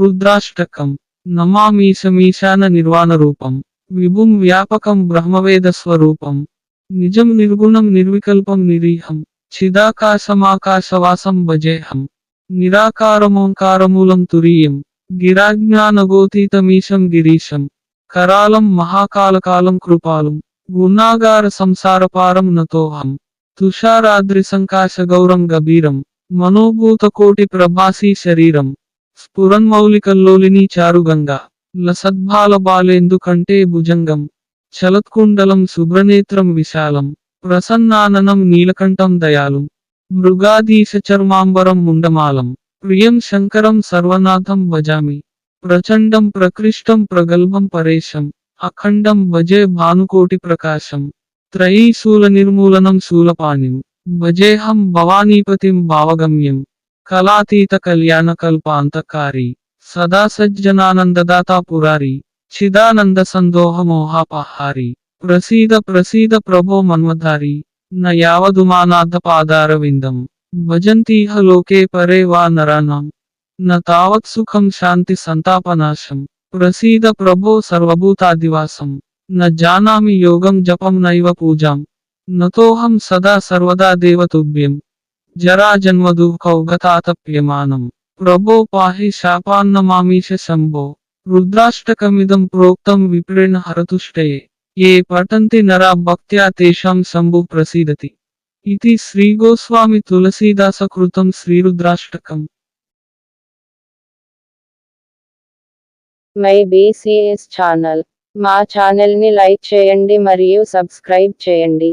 రుద్రాష్టకం నమామీశమీశాన నిర్వాణ రూపం. విభుం వ్యాపకం బ్రహ్మవేద స్వరూపం. నిజం నిర్గుణం నిర్వికల్పం నిరీహం. చిదాకాశమాకాశవాసం భజేహం. నిరాకారమోంకారమూలం తురీయం. గిరాజ్ఞానగోతీతమీశం గిరీశం. కరాలం మహాకాలకాలం కృపాలం గుణాగార సంసారపారం నతోహం. తుషారాద్రి సంకాశ గౌరం గభీరం. మనోభూతకోటి ప్రభాసీ శరీరం. స్ఫురన్మౌలికల్లోలిని చారుగంగా. లసద్భాల బాలేందుకంటే భుజంగం. చలత్కుండలం శుభ్రనేత్రం విశాలం. ప్రసన్నాననం నీలకంఠం దయాలు మృగాదీశ చర్మాంబరం ముండమాలం. ప్రియం శంకరం సర్వనాథం భజామి. ప్రచండం ప్రకృష్టం ప్రగల్భం పరేశం. అఖండం భజే భానుకోటి ప్రకాశం. త్రయీ శూల నిర్మూలనం శూలపాణిం. భజేహం భవానీపతిం భావగమ్యం. కళాతీత కళ్యాణ కల్పాంతకారి సదా సజ్జనానందదాతా పురారి చిదానంద సందోహ మోహాపహారి ప్రసీద ప్రసీద ప్రభో మన్మధారి న యావదుమానాథ పాదార భజంతీహ లోకే పరే వా నరాణం న తావత్ శాంతి సంతాపనాశం ప్రసీద ప్రభో సర్వభూతాదివాసం న జానామి యోగం జపం నైవ పూజాం నతోహం సదా సర్వదా దేవతుభ్యం. జరాజన్మదుఃఖౌగతాతప్యమానం ప్రభో పాహి శాపాన్నమామీశ శంభో. రుద్రాష్టకమిదం ప్రోక్తం విప్రేణ హరతుష్టయే ఏ పఠంతి నరా భక్త్యా తేషాం శంభు ప్రసీదతి. ఇది శ్రీగోస్వామి తులసీదాస కృతం శ్రీరుద్రాష్టకం. My BCS channel. మా ఛానల్ని లైక్ చేయండి మరియు సబ్స్క్రైబ్ చేయండి.